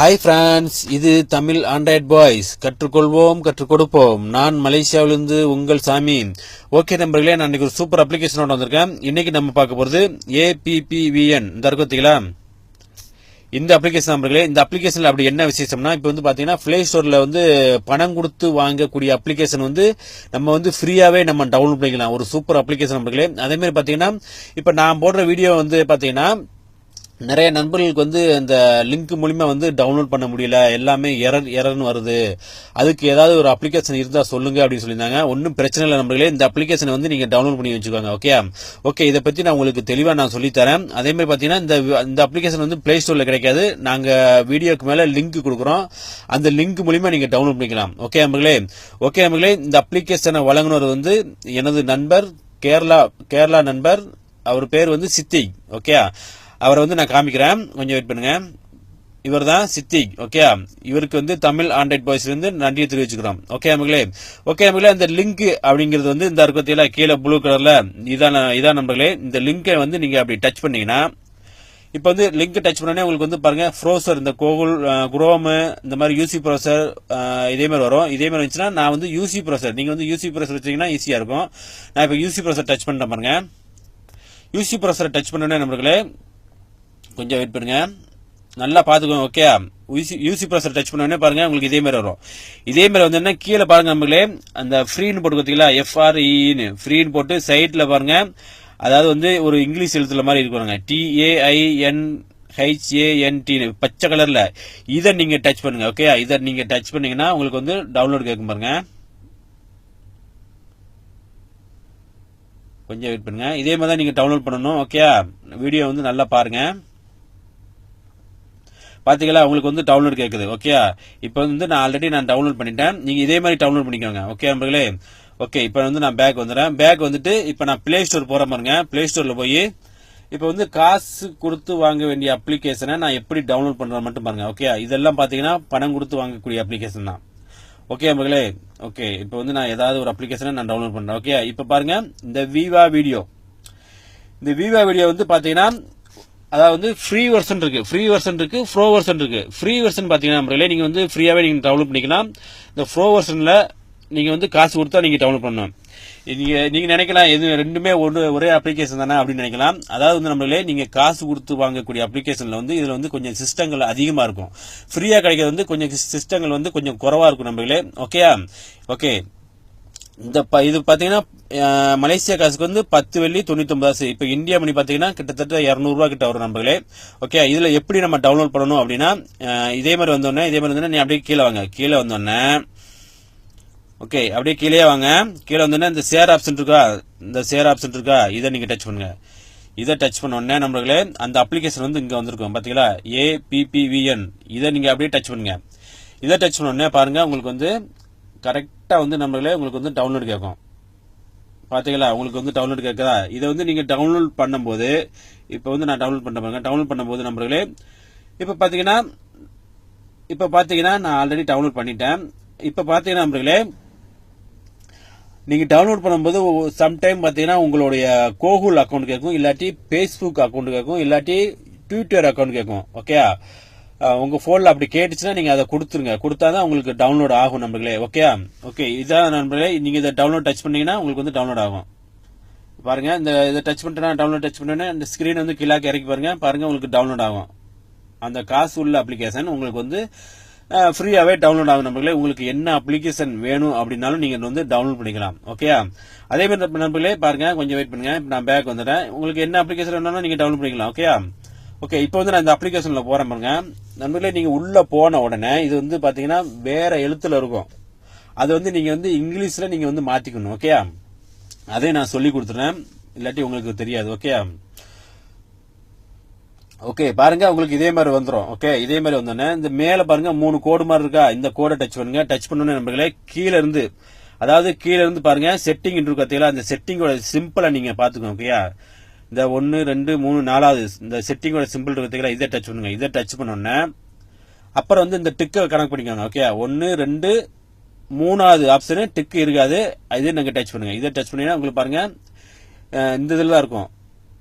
Hi France இது Tamil Android boys கற்றுக்கொள்வோம் கற்றுக் கொடுப்போம் நான் மலேசியாவிலிருந்து உங்கள் சாமி. ஓகே நம்பர்களே நான் இன்னைக்கு ஒரு சூப்பர் அப்ளிகேஷனோட வந்திருக்கேன். இன்னைக்கு நம்ம பார்க்க போகிறது ஏபிபிவிஎன் இந்த இருக்கீங்களா பார்த்தீங்களா இந்த அப்ளிகேஷன் நம்பர்களே இந்த அப்ளிகேஷனில் அப்படி என்ன விசேஷம்னா இப்போ வந்து பார்த்தீங்கன்னா பிளே ஸ்டோரில் வந்து பணம் கொடுத்து வாங்கக்கூடிய அப்ளிகேஷன் வந்து நம்ம வந்து ஃப்ரீயாகவே நம்ம டவுன்லோட் பண்ணிக்கலாம். ஒரு சூப்பர் அப்ளிகேஷன் நம்பர்களே அதேமாதிரி பார்த்தீங்கன்னா இப்போ நான் போடுற வீடியோ வந்து பார்த்தீங்கன்னா நிறைய நண்பர்களுக்கு வந்து அந்த லிங்க் மூலிமா வந்து டவுன்லோட் பண்ண முடியல. எல்லாமே எரர் எரர்னு வருது. அதுக்கு ஏதாவது ஒரு அப்ளிகேஷன் இருந்தால் சொல்லுங்க அப்படின்னு சொல்லியிருந்தாங்க. ஒன்றும் பிரச்சனை இல்லை நண்பர்களே. இந்த அப்ளிகேஷனை வந்து நீங்கள் டவுன்லோட் பண்ணி வச்சுக்கோங்க ஓகே ஓகே இதை பற்றி நான் உங்களுக்கு தெளிவாக நான் சொல்லித்தரேன். அதே மாதிரி இந்த இந்த அப்ளிகேஷன் வந்து பிளே ஸ்டோரில் கிடைக்காது. நாங்கள் வீடியோக்கு மேலே லிங்க் கொடுக்குறோம். அந்த லிங்க் மூலிமா நீங்கள் டவுன்லோட் பண்ணிக்கலாம். ஓகே நம்பர்களே ஓகே நம்பர்களே இந்த அப்ளிகேஷனை வழங்குனர் வந்து எனது நண்பர் கேரளா கேரளா நண்பர். அவர் பேர் வந்து சித்திக் ஓகே அவரை வந்து நான் காமிக்கிறேன். கொஞ்சம் வெயிட் பண்ணுங்க. இவர் தான் சித்திக் ஓகே இவருக்கு வந்து தமிழ் ஆண்ட்ராய்ட் பாய்ஸ்ல நன்றியை தெரிவிச்சுக்கிறோம். ஓகே நமங்களே ஓகே நமங்களே அந்த லிங்க் அப்படிங்கிறது வந்து இந்த இருக்கத்தில கீழே ப்ளூ கலர்ல இதான் இதான் நம்பர்களே இந்த லிங்கை வந்து நீங்க அப்படி டச் பண்ணீங்கன்னா இப்போ வந்து லிங்க் டச் பண்ணோடனே உங்களுக்கு வந்து பாருங்க ஃப்ரோசர் இந்த கோகுல் குரோமு இந்த மாதிரி யூசி ப்ரோசர் இதே மாதிரி வரும். இதே மாதிரி வந்துச்சுன்னா நான் வந்து யூசி ப்ரோசர் நீங்க வந்து யூசி ப்ரோசர் வச்சீங்கன்னா ஈஸியா இருக்கும். நான் இப்போ யூசி ப்ரோசர் டச் பண்ணுறேன் பாருங்க. யூசி ப்ரோசரை டச் பண்ணோடனே நம்மளுக்கு கொஞ்சம் வெயிட் பண்ணுங்க. நல்லா பார்த்துக்கோங்க okay UC UC browser touch பண்ணோடனே பாருங்கள் உங்களுக்கு இதே மாதிரி வரும். இதே மாதிரி வந்து என்ன கீழே பாருங்க நம்மளே அந்த ஃப்ரீன்னு போட்டு பார்த்தீங்களா எஃப்ஆர்இன்னு ஃப்ரீன்னு போட்டு சைட்டில் பாருங்கள் அதாவது வந்து ஒரு இங்கிலீஷ் எழுத்துல மாதிரி இருக்கிறாங்க டிஏஐஎன் ஹெச்ஏஎன்டின்னு பச்சை கலரில் இதை நீங்கள் டச் பண்ணுங்கள் ஓகே இதை நீங்கள் டச் பண்ணீங்கன்னா உங்களுக்கு வந்து டவுன்லோட் கேட்கும் பாருங்கள் கொஞ்சம் வெயிட் பண்ணுங்கள் இதே மாதிரி தான் நீங்கள் டவுன்லோட் பண்ணணும் ஓகே வீடியோ வந்து நல்லா பாருங்கள் பார்த்தீங்களா உங்களுக்கு வந்து டவுன்லோட் கேட்குது ஓகே இப்போ வந்து நான் ஆல்ரெடி நான் டவுன்லோட் பண்ணிட்டேன். நீங்கள் இதே மாதிரி டவுன்லோட் பண்ணிக்கோங்க ஓகே நம்பர்களே ஓகே இப்போ வந்து நான் பேக் வந்துடுறேன். பேக் வந்துட்டு இப்போ நான் பிளே ஸ்டோர் போகிற மாதிரிங்க பிளே ஸ்டோரில் போய் இப்போ வந்து காசு கொடுத்து வாங்க வேண்டிய அப்ளிகேஷனை நான் எப்படி டவுன்லோட் பண்றேன் மட்டும் பாருங்க ஓகே இதெல்லாம் பார்த்தீங்கன்னா பணம் கொடுத்து வாங்கக்கூடிய அப்ளிகேஷன் தான். ஓகே நண்பர்களே? ஓகே இப்போ வந்து நான் ஏதாவது ஒரு அப்ளிகேஷனை நான் டவுன்லோட் பண்ணுறேன் ஓகே இப்போ பாருங்க இந்த விவா வீடியோ இந்த விவா வீடியோ வந்து பார்த்தீங்கன்னா அதாவது வந்து ஃப்ரீ வெர்ஷன் இருக்குது ஃப்ரீ வெர்ஷன் இருக்குது ஃப்ரோ வெர்ஷன் இருக்குது ஃப்ரீ வெர்ஷன் பார்த்தீங்கன்னா நண்பர்களே நீங்கள் வந்து ஃப்ரீயாகவே நீங்கள் டவுன்லோட் பண்ணிக்கலாம். இந்த ஃப்ரோ வெர்ஷனில் நீங்கள் வந்து காசு கொடுத்தா நீங்கள் டவுன்லோட் பண்ணணும் நீங்கள் நீங்கள் நினைக்கலாம் எது ரெண்டுமே ஒன்று ஒரே அப்ளிகேஷன் தானே அப்படின்னு நினைக்கலாம். அதாவது வந்து நம்மளே நீங்கள் காசு கொடுத்து வாங்கக்கூடிய அப்ளிகேஷனில் வந்து இதில் வந்து கொஞ்சம் சிஸ்டங்கள் அதிகமாக இருக்கும். ஃப்ரீயாக கிடைக்கிறது வந்து கொஞ்சம் சிஸ்டங்கள் வந்து கொஞ்சம் குறவாக இருக்கும் நம்மளே ஓகே ஓகே இந்த ப- இது பார்த்தீங்கன்னா மலேசியா காசுக்கு வந்து பத்து வெள்ளி தொண்ணூத்தொம்பது காசு இப்போ இந்தியா மணி பார்த்தீங்கன்னா கிட்டத்தட்ட இரநூறுவா கிட்ட வரும் நம்பர்களே ஓகே இதில் எப்படி நம்ம டவுன்லோட் பண்ணணும் அப்படின்னா இதே மாதிரி வந்தோடனே இதே மாதிரி வந்தோடனே நீ அப்படியே கீழே வாங்க. கீழே வந்தோடனே ஓகே அப்படியே கீழே வாங்க. கீழே வந்தோடனே இந்த ஷேர் ஆப்ஷன் இருக்கா? இந்த ஷேர் ஆப்ஷன் இருக்கா? இதை நீங்கள் டச் பண்ணுங்கள் இதை டச் பண்ண உடனே நம்மளே அந்த அப்ளிகேஷன் வந்து இங்கே வந்திருக்கும். பார்த்தீங்களா ஏபிபிவிஎன் இதை நீங்கள் அப்படியே டச் பண்ணுங்கள் இதை டச் பண்ண உடனே உங்களுக்கு வந்து கரெக்ட் வந்து நம்மளே உங்களுக்கு வந்து டவுன்லோட் கேட்கும் பார்த்தீங்களா உங்களுக்கு வந்து டவுன்லோட் கேட்குதா இதை வந்து நீங்கள் டவுன்லோட் பண்ணும்போது இப்போ வந்து நான் டவுன்லோட் பண்ண பாருங்க. டவுன்லோட் பண்ணும்போது நம்மளே இப்போ பார்த்தீங்கன்னா இப்போ பார்த்தீங்கன்னா நான் ஆல்ரெடி டவுன்லோட் பண்ணிட்டேன். இப்போ பார்த்தீங்கன்னா நம்மளே நீங்கள் டவுன்லோட் பண்ணும்போது சம்டைம் பார்த்தீங்கன்னா உங்களுடைய கோகுல் அக்கௌண்ட் கேட்கும் இல்லாட்டி ஃபேஸ்புக் அக்கவுண்ட் கேட்கும் இல்லாட்டி ட்விட்டர் அக்கௌண்ட் கேட்கும் ஓகே உங்கள் ஃபோனில் அப்படி கேட்டுச்சுன்னா நீங்கள் அதை கொடுத்துருங்க. கொடுத்தா தான் உங்களுக்கு டவுன்லோட் ஆகும் நம்பர்களே ஓகே ஓகே இதான் நண்பர்களே நீங்கள் இதை டவுன்லோட் டச் பண்ணீங்கன்னா உங்களுக்கு வந்து டவுன்லோட் ஆகும். பாருங்கள் இந்த இதை டச் பண்ணிட்டேன்னா டவுன்லோட் டச் பண்ணோன்னே இந்த ஸ்க்ரீன் வந்து கீழாக்க இறக்கி பாருங்கள் பாருங்கள் உங்களுக்கு டவுன்லோட் ஆகும். அந்த காசு உள்ள அப்ளிகேஷன் உங்களுக்கு வந்து ஃப்ரீயாகவே டவுன்லோட் ஆகும் நம்பர்களே உங்களுக்கு என்ன அப்ளிகேஷன் வேணும் அப்படின்னாலும் நீங்கள் வந்து டவுன்லோட் பண்ணிக்கலாம். ஓகே அதே மாதிரி நண்பர்களே பாருங்கள் கொஞ்சம் வெயிட் பண்ணுங்கள் இப்போ நான் பேக் வந்துட்டேன் உங்களுக்கு என்ன அப்ளிகேஷன் வேணாலும் நீங்கள் டவுன்லோட் பண்ணிக்கலாம். ஓகே ஓகே இப்போ வந்து நான் இந்த அப்ளிகேஷன்ல போறேன் பாருங்க. நண்பர்களே நீங்க உள்ள போன உடனே இது வந்து பாத்தீங்கன்னா வேற எழுத்துல இருக்கும். அது வந்து நீங்க வந்து இங்கிலீஷ்ல நீங்க வந்து மாத்திக்கணும் ஓகே அதே நான் சொல்லி கொடுத்துறேன். இல்லாட்டி உங்களுக்கு தெரியாது ஓகே ஓகே பாருங்க உங்களுக்கு இதே மாதிரி வந்துரும் ஓகே இதே மாதிரி வந்தோடனே இந்த மேல பாருங்க மூணு கோடு மாதிரி இருக்கா? இந்த கோடை டச் பண்ணுங்க. டச் பண்ணணும் நண்பர்களே கீழ இருந்து அதாவது கீழ இருந்து பாருங்க செட்டிங் இருக்கு அந்த செட்டிங்கோட சிம்பிளை நீங்க பாத்துக்கோங்க ஓகேயா இந்த ஒன்று ரெண்டு மூணு நாலாவது இந்த செட்டிங்கோட சிம்பிள் இருக்கு இதை டச் பண்ணுங்க. இதை டச் பண்ணோன்னே அப்புறம் வந்து இந்த டிக்கை கனெக்ட் பண்ணிக்கோங்க ஓகே ஒன்று ரெண்டு மூணாவது ஆப்ஷனு டிக்கு இருக்காது. இதே நாங்கள் டச் பண்ணுங்கள் இதை டச் பண்ணீங்கன்னா உங்களுக்கு பாருங்க இந்த இதில் தான் இருக்கும்.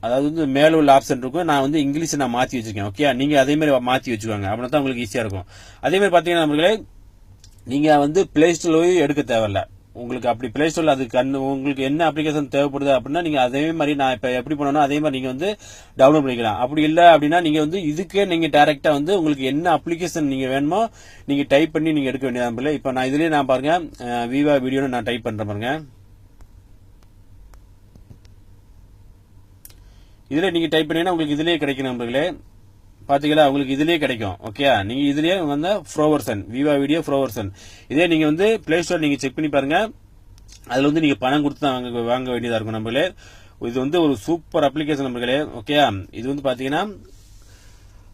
அதாவது வந்து மேல உள்ள ஆப்ஷன் இருக்கும். நான் வந்து இங்கிலீஷை நான் மாற்றி வச்சிருக்கேன் ஓகே நீங்கள் அதே மாதிரி வச்சுக்கோங்க. அப்படின்னா தான் உங்களுக்கு ஈஸியாக இருக்கும். அதேமாதிரி பார்த்தீங்கன்னா நம்மளே நீங்கள் வந்து பிளே ஸ்டோர்ல போய் எடுக்க தேவையில்ல. உங்களுக்கு அப்படி பிளே ஸ்டோர்ல அது கண்ணு உங்களுக்கு என்ன அப்ளிகேஷன் தேவைப்படுது அப்படின்னா நீங்க அதே மாதிரி நான் இப்ப எப்படி பண்ணணும் அதே மாதிரி நீங்க வந்து டவுன்லோட் பண்ணிக்கலாம். அப்படி இல்லை அப்படின்னா நீங்க வந்து இதுக்கே நீங்க டைரக்டா வந்து உங்களுக்கு என்ன அப்ளிகேஷன் நீங்க வேணுமோ நீங்க டைப் பண்ணி நீங்க எடுக்க வேண்டியது இப்போ நான் இதுலயே நான் பாருங்க விவா வீடியோன்னு நான் டைப் பண்ணுறேன் பாருங்க. இதுல நீங்க டைப் பண்ணீங்கன்னா உங்களுக்கு இதுலயே கிடைக்கும் நம்பர்களே பார்த்தீங்களா உங்களுக்கு இதுலேயே கிடைக்கும். ஓகே நீங்க இதுலயே வந்து ஃப்ரோவர்சன் விவா வீடியோ ஃப்ரோவர்சன் இதே நீங்க வந்து பிளே ஸ்டோர் நீங்க செக் பண்ணி பாருங்க. அதுல வந்து நீங்க பணம் கொடுத்து தான் வாங்க வாங்க வேண்டியதா இருக்கும் நம்மளே இது வந்து ஒரு சூப்பர் அப்ளிகேஷன் நம்மளே ஓகே இது வந்து பாத்தீங்கன்னா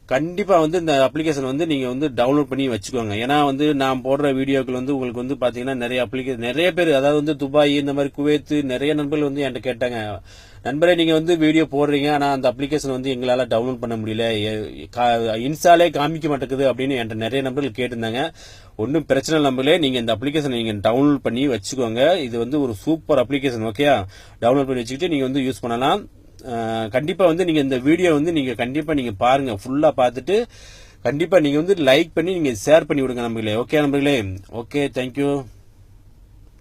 கண்டிப்பாக வந்து இந்த அப்ளிகேஷன் வந்து நீங்கள் வந்து டவுன்லோட் பண்ணி வச்சுக்கோங்க. ஏன்னா வந்து நான் போடுற வீடியோக்கள் வந்து உங்களுக்கு வந்து பார்த்தீங்கன்னா நிறைய அப்ளிகேஷன் நிறைய பேர் அதாவது வந்து துபாய் இந்த மாதிரி குவைத்து நிறைய நண்பர்கள் வந்து என்கிட்ட கேட்டாங்க. நண்பரே நீங்கள் வந்து வீடியோ போடுறீங்க ஆனால் அந்த அப்ளிகேஷன் வந்து எங்களால் டவுன்லோட் பண்ண முடியல. கா- இன்ஸ்டாலே காமிக்க மாட்டேங்குது அப்படின்னு என்கிட்ட நிறைய நண்பர்கள் கேட்டிருந்தாங்க. ஒன்றும் பிரச்சனை நம்பளே நீங்கள் இந்த அப்ளிகேஷன் நீங்கள் டவுன்லோட் பண்ணி வச்சுக்கோங்க. இது வந்து ஒரு சூப்பர் அப்ளிகேஷன் ஓகே டவுன்லோட் பண்ணி வச்சுக்கிட்டு நீங்கள் வந்து யூஸ் பண்ணலாம். கண்டிப்பாக வந்து நீங்கள் இந்த வீடியோ வந்து நீங்கள் கண்டிப்பாக நீங்கள் பாருங்கள் ஃபுல்லாக பார்த்துட்டு கண்டிப்பாக நீங்கள் வந்து லைக் பண்ணி நீங்கள் ஷேர் பண்ணி விடுங்க நம்பர்களே ஓகே நம்பர்களே ஓகே தேங்க்யூ